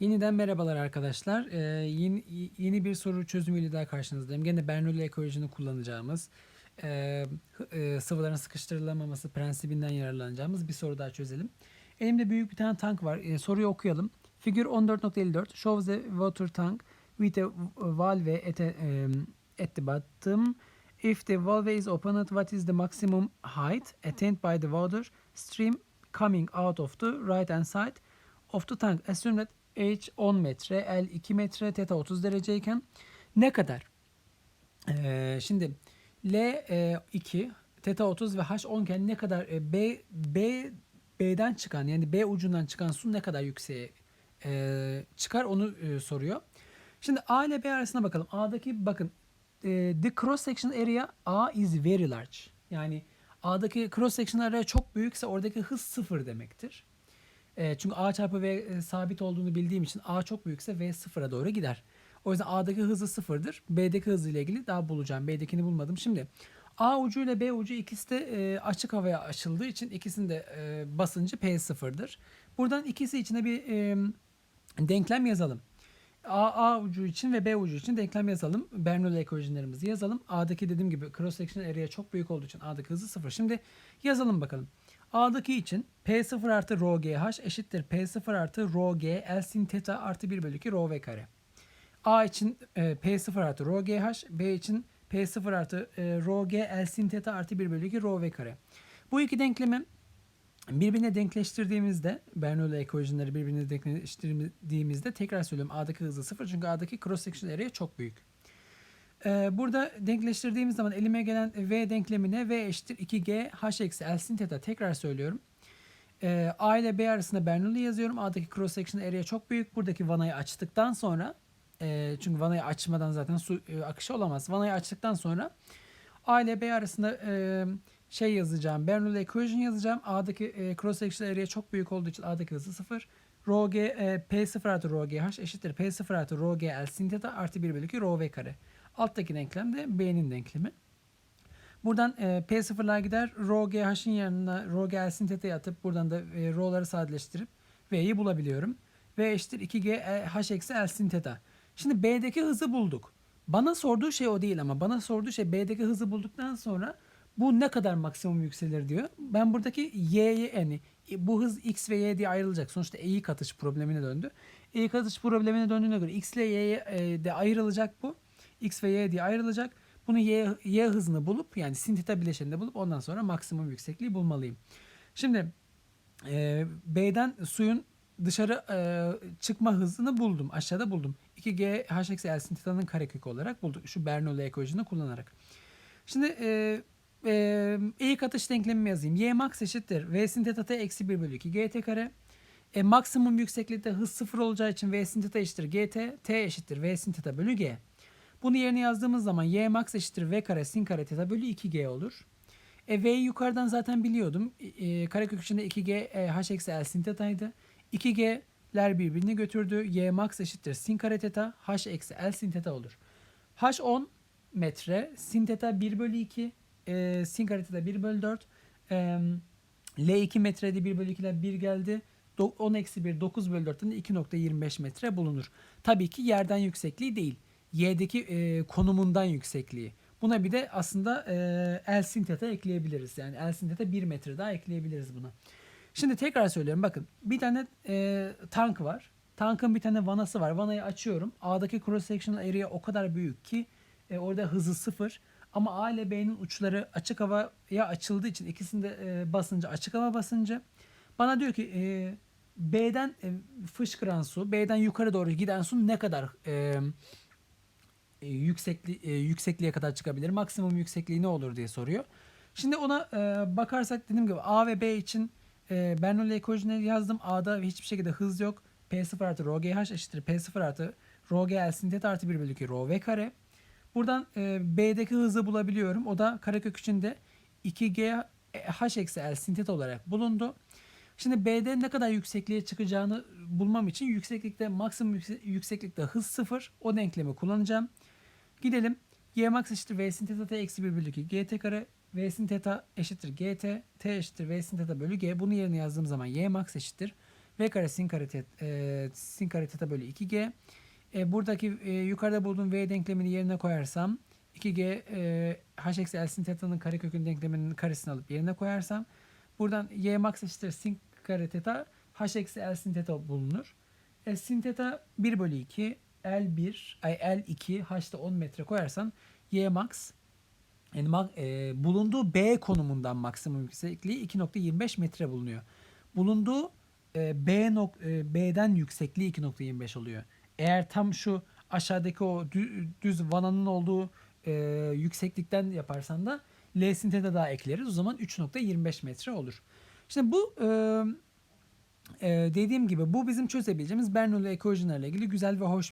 Yeniden merhabalar arkadaşlar. Ee, yeni, yeni bir soru çözümüyle daha karşınızdayım. Gene Bernoulli ekolojini kullanacağımız, e, e, sıvıların sıkıştırılamaması prensibinden yararlanacağımız bir soru daha çözelim. Elimde büyük bir tane tank var. E, soruyu okuyalım. Figure 14.54 shows a water tank with a valve at, a, um, at the bottom. If the valve is opened, what is the maximum height attained by the water stream coming out of the right hand side of the tank? Assume that H 10 metre, L 2 metre, theta 30 dereceyken ne kadar? Ee, şimdi L e, 2, theta 30 ve H 10 iken ne kadar e, B B B'den çıkan yani B ucundan çıkan su ne kadar yükseğe e, çıkar onu e, soruyor. Şimdi A ile B arasına bakalım. A'daki bakın e, the cross section area A is very large. Yani A'daki cross section area çok büyükse oradaki hız sıfır demektir. E, çünkü A çarpı V e, sabit olduğunu bildiğim için A çok büyükse V sıfıra doğru gider. O yüzden A'daki hızı sıfırdır. B'deki hızı ile ilgili daha bulacağım. B'dekini bulmadım. Şimdi A ucu ile B ucu ikisi de e, açık havaya açıldığı için ikisinde e, basıncı P sıfırdır. Buradan ikisi içine bir e, denklem yazalım. A, A ucu için ve B ucu için denklem yazalım. Bernoulli ekolojinlerimizi yazalım. A'daki dediğim gibi cross section area çok büyük olduğu için A'daki hızı sıfır. Şimdi yazalım bakalım. A'daki için P0 artı rho GH eşittir P0 artı rho G L sin theta artı 1 bölü 2 rho V kare. A için e, P0 artı rho GH, B için P0 artı e, rho G L sin theta artı 1 bölü 2 rho V kare. Bu iki denklemi birbirine denkleştirdiğimizde Bernoulli ekolojinleri birbirine denkleştirdiğimizde tekrar söylüyorum A'daki hızı sıfır çünkü A'daki cross section area çok büyük. Ee, burada denkleştirdiğimiz zaman elime gelen V denklemine V eşittir 2G H eksi L sin theta tekrar söylüyorum. Ee, A ile B arasında Bernoulli yazıyorum. A'daki cross section area çok büyük. Buradaki vanayı açtıktan sonra e, çünkü vanayı açmadan zaten su e, akışı olamaz. Vanayı açtıktan sonra A ile B arasında e, şey yazacağım. Bernoulli equation yazacağım. A'daki cross section area çok büyük olduğu için A'daki hızı 0. Rho G, e, P0 artı Rho GH eşittir P0 artı Rho G L sin theta artı 1 bölü 2 Rho V kare. Alttaki denklem de B'nin denklemi. Buradan e, P0'lar gider. Rho GH'in yanına Rho G L sin theta'yı atıp buradan da e, Rho'ları sadeleştirip V'yi bulabiliyorum. V eşittir 2G e, H eksi L sin theta. Şimdi B'deki hızı bulduk. Bana sorduğu şey o değil ama bana sorduğu şey B'deki hızı bulduktan sonra bu ne kadar maksimum yükselir diyor. Ben buradaki y'ye yani bu hız x ve y diye ayrılacak. Sonuçta e'yi katış problemine döndü. E'yi katış problemine döndüğüne göre x ile y'ye e, de ayrılacak bu. X ve y diye ayrılacak. Bunu y, y hızını bulup yani sin theta bileşeninde bulup ondan sonra maksimum yüksekliği bulmalıyım. Şimdi e, B'den suyun dışarı e, çıkma hızını buldum. Aşağıda buldum. 2G H eksi L sin theta'nın karekökü olarak bulduk. Şu Bernoulli ekolojini kullanarak. Şimdi e, e, eğik atış denklemimi yazayım. Y max eşittir. V sin theta t eksi 1 bölü 2 gt kare. E, maksimum yükseklikte hız sıfır olacağı için V sin theta eşittir gt. T eşittir V sin theta bölü g. Bunu yerine yazdığımız zaman Y max eşittir V kare sin kare theta bölü 2g olur. E, V'yi yukarıdan zaten biliyordum. E, karekök içinde 2G e, H eksi L sin theta'ydı. 2G'ler birbirini götürdü. Y max eşittir sin kare theta. H eksi L sin theta olur. H 10 metre. Sin theta 1 bölü 2. E, sin kare theta 1 bölü 4. E, L 2 metrede 1 bölü 2'den 1 geldi. Do- 10 eksi 1 9 bölü 4'ten de 2.25 metre bulunur. Tabii ki yerden yüksekliği değil. Y'deki e, konumundan yüksekliği. Buna bir de aslında e, L sin theta ekleyebiliriz. Yani L sin theta 1 metre daha ekleyebiliriz buna. Şimdi tekrar söylüyorum bakın bir tane e, tank var. Tankın bir tane vanası var. Vanayı açıyorum. A'daki cross sectional area o kadar büyük ki e, orada hızı sıfır. Ama A ile B'nin uçları açık havaya açıldığı için ikisinde e, basıncı açık hava basıncı. Bana diyor ki e, B'den e, fışkıran su, B'den yukarı doğru giden su ne kadar e, e, yüksekli, e, yüksekliğe kadar çıkabilir? Maksimum yüksekliği ne olur diye soruyor. Şimdi ona e, bakarsak dediğim gibi A ve B için e, Bernoulli ekolojini yazdım. A'da hiçbir şekilde hız yok. P0 artı rho GH eşittir P0 artı rho GL sin theta artı 1 bölü 2 rho V kare. Buradan e, B'deki hızı bulabiliyorum. O da karekök içinde 2G H eksi L sin theta olarak bulundu. Şimdi B'de ne kadar yüksekliğe çıkacağını bulmam için yükseklikte maksimum yükse- yükseklikte hız sıfır. O denklemi kullanacağım. Gidelim. Y max eşittir V sin theta t eksi 1 bölü 2 gt kare. V sin theta eşittir gt. T eşittir V sin theta bölü g. Bunu yerine yazdığım zaman Y max eşittir. V kare sin kare teta, e, sin kare teta bölü 2G. E, buradaki e, yukarıda bulduğum V denklemini yerine koyarsam 2G e, h eksi L sin teta'nın karekökün denkleminin karesini alıp yerine koyarsam buradan y max eşittir sin kare teta h eksi L sin teta bulunur. E, sin teta 1 bölü 2 L1 ay L2 h'da 10 metre koyarsan y max yani e, bulunduğu B konumundan maksimum yüksekliği 2.25 metre bulunuyor. Bulunduğu e, B nok e, B'den yüksekliği 2.25 oluyor. Eğer tam şu aşağıdaki o dü- düz vananın olduğu e, yükseklikten yaparsan da L sin theta daha ekleriz. O zaman 3.25 metre olur. Şimdi bu e, e, dediğim gibi bu bizim çözebileceğimiz Bernoulli ekolojilerle ilgili güzel ve hoş